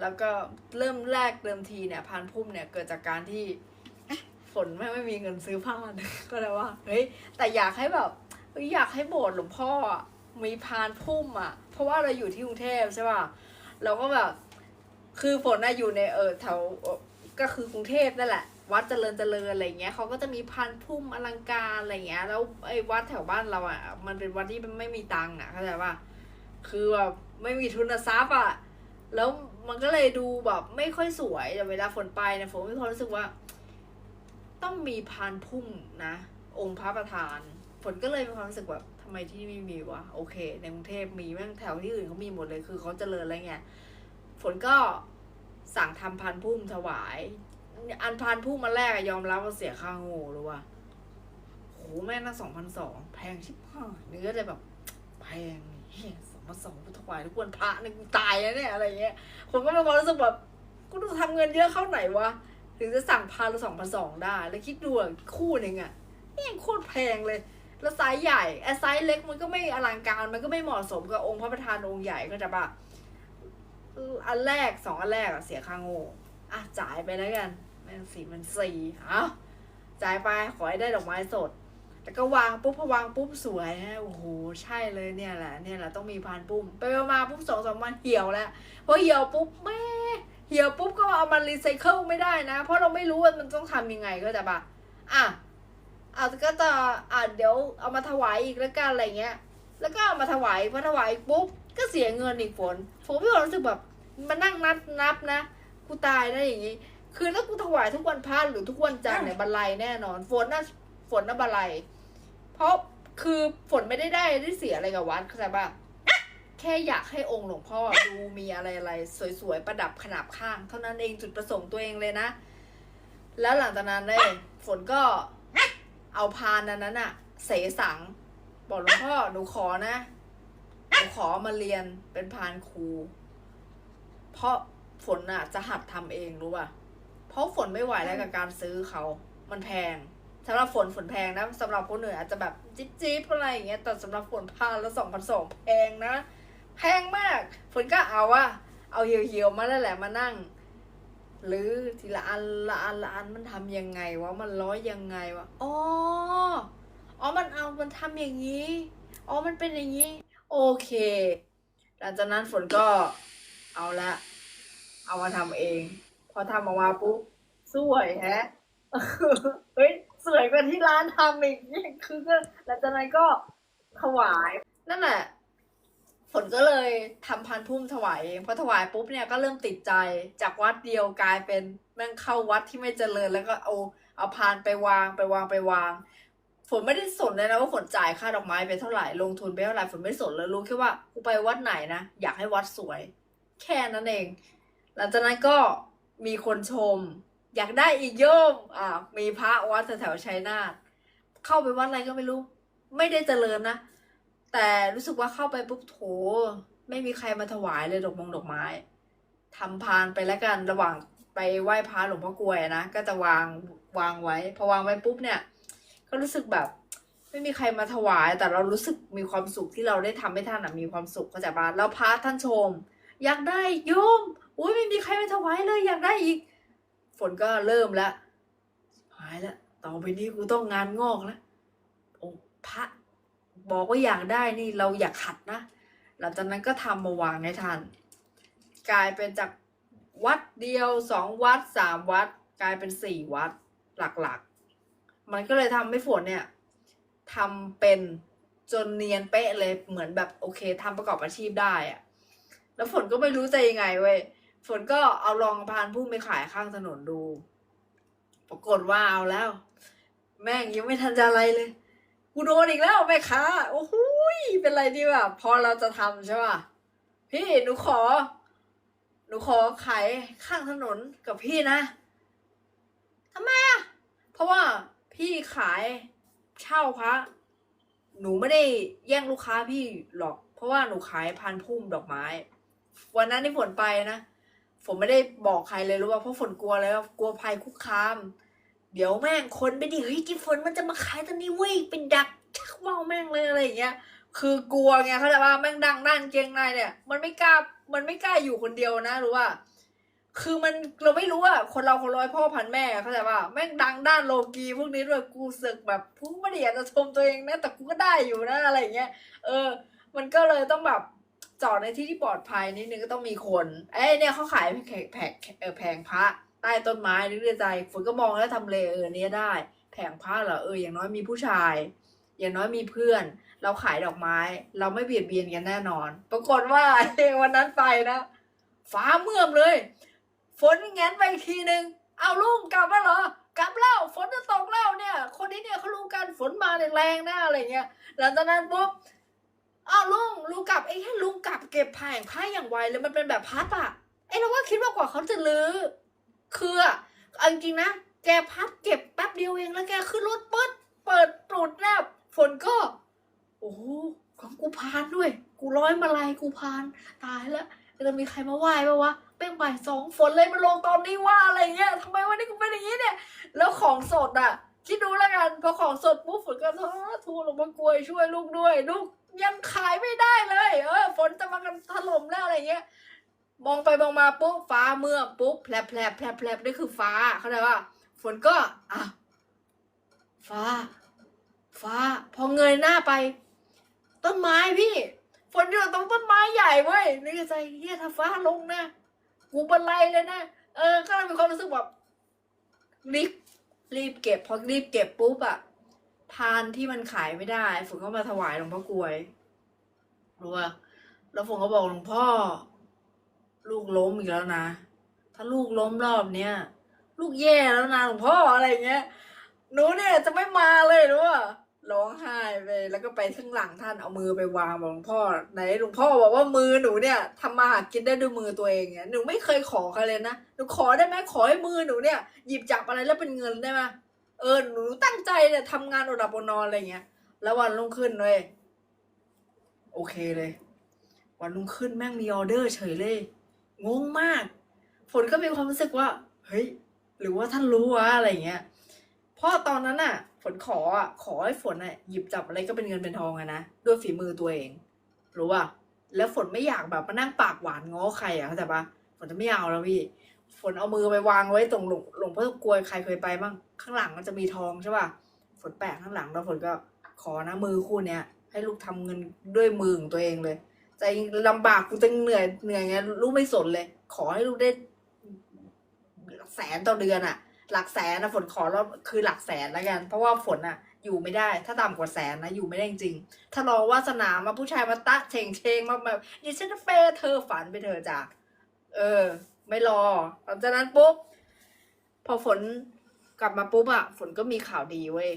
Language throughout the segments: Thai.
แล้วก็เริ่มแรกเดิมทีเนี่ยพานพุ่มเนี่ยเกิดจากการที่ฝนไม่ไม่มีเงินซื้อผ้า ก็เลยว่าเฮ้ยแต่อยากให้แบบอยากให้โบสถ์หลวงพ่อมีพานพุ่มอะ เพราะว่าเราอยู่ที่กรุงเทพใช่ป่ะเราก็แบบคือฝนน่ะอยู่ในเออแถวก็คือกรุงเทพนั่นแหละ วัดเจริญเจริญอะไรเงี้ยเขาก็จะมีพานพุ่มอลังการอะไรเงี้ย แล้วไอ้วัดแถวบ้านเราอะ มันเป็นวัดที่มันไม่มีตังค์อะเข้าใจป่ะคือแบบไม่มีทุนทรัพย์อะแล้ว มันก็เลยดูแบบไม่ค่อยสวยแต่เวลาฝนไปเนี่ยฝนมีความรู้สึกว่า ต้องมีพานพุ่มนะ องค์พระประธาน ฝนก็เลยมีความรู้สึกแบบทำไมที่นี่ไม่มีวะโอเค ในกรุงเทพมีแม่งแถวที่อื่นเขามีหมดเลยคือเขาเจริญอะไรเงี้ยฝนก็สั่งทำพานพุ่มถวาย อันพานพุ่มมาแรกอะยอมรับว่าเสียค่าโง่หรือว่าโหแม่งตั้งสองพันสองแพงชิบหายเนื้อเลยแบบแพงเฮียส องพันสองกูถวายทุกวันพระเนี่ยกูตายแล้วเนี่ยอะไรเงี้ยผมก็มีความรู้สึกแบบกูต้องทำเงินเยอะเข้าไหนวะถึงจะสั่งพันละสองพันสองได้ แล้วคิดดูคู่หนึ่งอะนี่ยังโคตรแพงเลย แล้วไซส์ใหญ่ไอ้ไซส์เล็กมันก็ไม่อลังการมันก็ไม่เหมาะสมกับองค์พระประธานองค์ใหญ่ก็จะปะเอออันแรกสองอันแรกอะเสียค่าโง่อะจ่ายไปแล้วกันแม่งสี่มันสี่เอาจ่ายไปขอให้ได้ดอกไม้สด แล้วก็วางปุ๊บพอวางปุ๊บสวยฮะโอ้โหใช่เลยเนี่ยแหละเนี่ยแหละต้องมีพานปุ้มไปมาปุ๊บสองสามวันเหี่ยวแล้วพอเหี่ยวปุ๊บแม่เหี่ยวปุ๊บก็เอามารีไซเคิลไม่ได้นะ เพราะเราไม่รู้ว่ามันต้องทำยังไงก็จะปะอะอะก็จะอะเดี๋ยวเอามาถวายอีกแล้วกันอะไรเงี้ย แล้วก็เอามาถวายพอถวายปุ๊บก็เสียเงินอีกฝนผมพี่ความรู้สึกแบบมานั่งนับนับนะกูตายนะอย่างงี้ คือถ้ากูถวายทุกวันพระหรือทุกวันจันทร์เนี่ยบันไลแน่นอน ฝนน่ะฝนน่ะบันไล เพราะคือฝนไม่ได้ได้ได้เสียอะไรกับวัดเข้าใจป่ะแค่อยากให้องค์หลวงพ่อดูมีอะไรอะไรสวยๆ ประดับขนาบข้าง เท่านั้นเองจุดประสงค์ตัวเองเลยนะ แล้วหลังจากนั้นเลยฝนก็เอาพานนั้นนั้นอะเสสัง บอกหลวงพ่อหนูขอนะหนูขอมาเรียนเป็นพานครู เพราะฝนอะจะหัดทำเองรู้ป่ะเพราะฝนไม่ไหวแล้วกับการซื้อเขา มันแพง สำหรับฝนฝนแพงนะสำหรับคนอื่นออาจจะแบบจิ๊บจิ๊บอะไรอย่างเงี้ยแต่สำหรับฝนพานละสองพันสองแพงนะ แพงมาก ฝนก็เอาอะเอาเหี่ยวๆมาแล้วแหละมานั่ง หรือทีละอันละอันละอันมันทำยังไงวะมันร้อยยังไงวะอ๋ออ๋อมันเอามันทำอย่างนี้อ๋อมันเป็นอย่างนี้ โอเค หลังจากนั้นฝนก็เอาละเอามาทำเอง พอทำออกมาปุ๊บสวยแฮะเฮ้ย สวยกว่าที่ร้านทำอีกนี่คือก็หลังจากนั้นก็ถวาย นั่นแหละฝนก็เลยทำพันพุ่มถวายเองพอถวายปุ๊บเนี่ยก็เริ่มติดใจจากวัดเดียวกลายเป็นแม่งเข้าวัดที่ไม่เจริญแล้วก็เอาเอาพานไปวางไปวางไปวางฝนไม่ได้สนเลยนะว่าฝนจ่ายค่าดอกไม้ไปเท่าไหร่ลงทุนไปเท่าไหร่ฝนไม่สนเลยรู้แค่ว่ากูไปวัดไหนนะอยากให้วัดสวย แค่นั้นเอง หลังจากนั้นก็มีคนชม อยากได้อีกโยมอ่ามีพระวัดแถวๆชัยนาทเข้าไปวัดอะไรก็ไม่รู้ ไม่ได้เจริญนะ แต่รู้สึกว่าเข้าไปปุ๊บโถ ไม่มีใครมาถวายเลยดอกมงดอกไม้ทำพานไปแล้วกันระหว่างไปไหว้พระหลวงพ่อกลวยนะก็จะวางวางไว้ พอวางไว้ปุ๊บเนี่ย ก็รู้สึกแบบ ไม่มีใครมาถวาย แต่เรารู้สึกมีความสุขที่เราได้ทำให้ท่านมีความสุขเข้าใจปะแล้วพระท่านชม อยากได้โยมอุ้ยไม่มีใครมาถวายเลยอยากได้อีก ฝนก็เริ่มแล้วหายแล้วต่อไปนี้กูต้องงานงอกแล้วโอ้พระบอกว่าอยากได้นี่เราอยากขัดนะ หลังจากนั้นก็ทำมาวางให้ท่านกลายเป็นจากวัดเดียวสองวัดสามวัด กลายเป็นสี่วัดหลักๆ มันก็เลยทำให้ฝนเนี่ยทำเป็นจนเนียนเป๊ะเลยเหมือนแบบโอเคทำประกอบอาชีพได้อะแล้วฝนก็ไม่รู้จะยังไงเว้ย ฝนก็เอาลองพานพุ่มไปขายข้างถนนดู ปรากฏว่าเอาแล้ว แม่งยังไม่ทันจะอะไรเลย กูโดนอีกแล้วแม่ค้า โอ้โหเป็นไรดีแบบพอเราจะทำใช่ป่ะ พี่หนูขอ หนูขอขายข้างถนนกับพี่นะทำไมอะ เพราะว่าพี่ขายเช่าพระหนูไม่ได้แย่งลูกค้าพี่หรอก เพราะว่าหนูขายพันพุ่มดอกไม้ วันนั้นที่ฝนไปนะ ฝนไม่ได้บอกใครเลยรู้ป่ะเพราะฝนกลัวแล้วกลัวภัยคุกคาม เดี๋ยวแม่งคนไม่ดีเฮ้ยที่ฝนมันจะมาขายตอนนี้เว้ยเป็นดักชักว่าวแม่งเลยอะไรอย่างเงี้ย คือกลัวไงเขาใจว่าแม่งดังด้านเกงในเนี่ย มันไม่กล้ามันไม่กล้าอยู่คนเดียวนะรู้ว่าคือมันเราไม่รู้อะคนเราคนร้อยพ่อพันแม่เข้าใจป่ะแม่งดังด้านโลกีพวกนี้ด้วยกูสึกแบบกูไม่ได้อยากจะชมตัวเองนะแต่กูก็ได้อยู่นะอะไรอย่างเงี้ยเออ มันก็เลยต้องแบบ จอดในที่ที่ปลอดภัยนิดนึงก็ต้องมีคน เอ้ยเนี่ยเขาขายแผงแผงเออแผงพระใต้ต้นไม้นึกในใจฝนก็มองแล้วทำเลเออเนี้ยได้ แผงพระเหรอเอออย่างน้อยมีผู้ชาย อย่างน้อยมีเพื่อน เราขายดอกไม้ เราไม่เบียดเบียนกันแน่นอน ปรากฏว่าวันนั้นไปนะฟ้าเมื่อมเลย ฝนแงนไปทีนึงเอาลุงกลับมาเหรอกลับแล้วฝนจะตกแล้วเนี่ย คนนี้เนี่ยเขารู้กันฝนมาแรงๆนะอะไรเงี้ยหลังจากนั้นปุ๊บ อ้าวลุงลุงกลับไอ้แค่ลุงกลับเก็บแผงผ้าอย่างไวเลยมันเป็นแบบพัดอะไอ้เราก็คิดว่ากว่าเขาจะลื้อคืออะเอาจริงนะแกพัดเก็บแป๊บเดียวเองแล้วแกขึ้นรถปึ๊ดเปิดปรุดแนบฝนก็ โอ้โหของกูพานด้วย กูร้อยมาลายกูพาน ตายแล้วจะมีใครมาไหว้ปะวะเป้งบ่ายสองฝนเลยมาลงตอนนี้ว่าอะไรเงี้ยทำไมวันนี้กูเป็นอย่างนี้เนี่ย แล้วของสดอะ คิดดูแล้วกันพอของสดปุ๊บฝนก็ท้อทูลงมากรวยช่วยลูกด้วย ลูกยังขายไม่ได้เลย เออ ฝนจะมากันถล่มแล้วอะไรเงี้ย มองไปมองมาปุ๊บฟ้าเมื่อปุ๊บแผลบแผลบแผลบแผลบนี่คือฟ้าเข้าใจว่า ฝนก็อะฟ้า ฟ้า พอเงยหน้าไป ต้นไม้พี่ ฝนอยู่ตรงต้นไม้ใหญ่เว้ยนึกใจเฮียถ้าฟ้าลงนะกูบันไลเลยนะเออ ก็เลยมีความรู้สึกแบบรีบ รีบเก็บพอรีบเก็บปุ๊บอะพานที่มันขายไม่ได้ฝนก็มาถวายหลวงพ่อกลวยรู้ป่ะแล้วฝนก็บอกหลวงพ่อ ลูกล้มอีกแล้วนะ ถ้าลูกล้มรอบเนี้ยลูกแย่แล้วนะหลวงพ่ออะไรเงี้ยหนูเนี่ยจะไม่มาเลยรู้ป่ะ ร้องไห้ไปแล้วก็ไปข้างหลังท่านเอามือไปวางบอกหลวงพ่อไหนหลวงพ่อบอกว่ามือหนูเนี่ยทำมาหากินได้ด้วยมือตัวเองเนี่ยหนูไม่เคยขอใครเลยนะหนูขอได้ไหมขอให้มือหนูเนี่ย หยิบจับอะไรแล้วเป็นเงินได้ไหมเออหนูตั้งใจเนี่ยทำงานอดหลับอดนอนอะไรเงี้ย แล้ววันรุ่งขึ้นเลยโอเคเลย วันรุ่งขึ้นแม่งมีออเดอร์เฉยเลยงงมาก ฝนก็มีความรู้สึกว่า เฮ้ย หรือว่าท่านรู้วะอะไรเงี้ย พราะตอนนั้นน่ะ ฝนขออะขอให้ฝนอะหยิบจับอะไรก็เป็นเงินเป็นทองอะนะด้วยฝีมือตัวเอง รู้ป่ะแล้วฝนไม่อยากแบบมานั่งปากหวานง้อใครอะเข้าใจปะฝนจะไม่เอาแล้วพี่ ฝนเอามือไปวางไว้ตรงหลงหลวงพ่อกลวยใครเคยไปบ้างข้างหลังมันจะมีทองใช่ป่ะฝนแปะข้างหลังแล้วฝนก็ขอนะมือคู่เนี้ยให้ลูกทำเงินด้วยมือของตัวเองเลยใจลำบากกูจะเหนื่อยเหนื่อยไงลูกไม่สนเลย ขอให้ลูกได้แสนต่อเดือนอะ หลักแสนนะฝนขอแล้วคือหลักแสนแล้วกัน เพราะว่าฝนอะอยู่ไม่ได้ ถ้าต่ำกว่าแสนนะอยู่ไม่ได้จริงๆถ้ารอวาสนามาผู้ชายมาตะเชงเชงมาแบบดิฉันเฟย์เธอฝันไปเธอจ้ะเออ ไม่รอหลังจากนั้นปุ๊บพอฝนกลับมาปุ๊บอะฝนก็มีข่าวดีเว้ย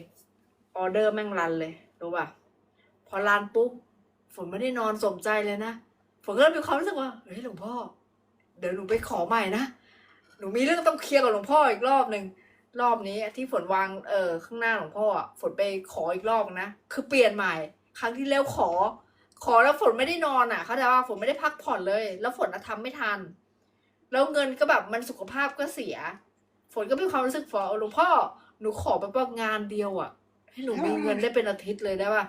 ออเดอร์แม่งรันเลยรู้ป่ะพอรันปุ๊บฝนไม่ได้นอนสมใจเลยนะฝนก็เลยมีความรู้สึกว่าเฮ้ยหลวงพ่อ เดี๋ยวหนูไปขอใหม่นะ หนูมีเรื่องต้องเคลียร์กับหลวงพ่ออีกรอบหนึ่งรอบนี้ที่ฝนวางเออข้างหน้าหลวงพ่ออะฝนไปขออีกรอบนะคือเปลี่ยนใหม่ ครั้งที่แล้วขอ ขอแล้วฝนไม่ได้นอนอะเขาใจว่าฝนไม่ได้พักผ่อนเลย แล้วฝนอะทำไม่ทัน แล้วเงินก็แบบมันสุขภาพก็เสีย ฝนก็มีความรู้สึกฝนหลวงพ่อหนูขอแบบว่างานเดียวอะ ให้หนูมีเงินได้เป็นอาทิตย์เลยได้ป่ะ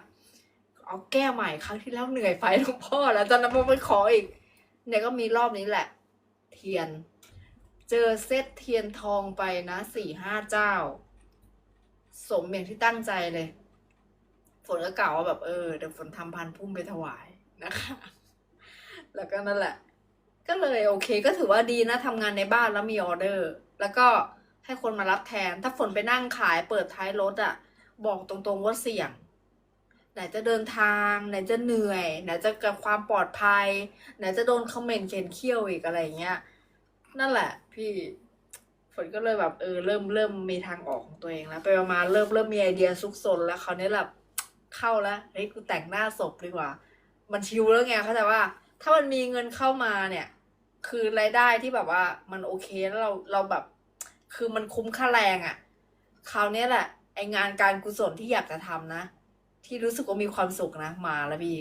เอาแก้ใหม่ครั้งที่แล้วเหนื่อยไปหลวงพ่อแล้วตอนนั้นพอไปขออีกเนี่ยก็มีรอบนี้แหละ เทียน เจอเซตเทียนทองไปนะสี่ห้าเจ้า สมอย่างที่ตั้งใจเลย ฝนก็กล่าวว่าแบบเออเดี๋ยวฝนทำพันพุ่มไปถวายนะคะ แล้วก็นั่นแหละ ก็เลยโอเคก็ถือว่าดีนะทำงานในบ้านแล้วมีออเดอร์ แล้วก็ให้คนมารับแทน ถ้าฝนไปนั่งขายเปิดท้ายรถอะบอกตรงๆว่าเสี่ยง ไหนจะเดินทาง ไหนจะเหนื่อย ไหนจะกับความปลอดภัย ไหนจะโดนคอมเมนต์เขียนเคี้ยวอีกอะไรเงี้ย นั่นแหละ พี่ฝนก็เลยแบบเออเริ่มเริ่มมีทางออกของตัวเองแล้วไปประมาณเริ่มเริ่มมีไอเดียซุกซนแล้วคราวนี้แบบเข้าแล้วเฮ้ยกูแต่งหน้าศพดีกว่า มันชิวแล้วไงเข้าใจว่า ถ้ามันมีเงินเข้ามาเนี่ย คือรายได้ที่แบบว่ามันโอเคแล้วเราเราแบบ คือมันคุ้มค่าแรงอะ่ะคราวนี้แหละไองานการกุศลที่อยากจะทำนะ ที่รู้สึกว่ามีความสุขนะมาแล้วพี่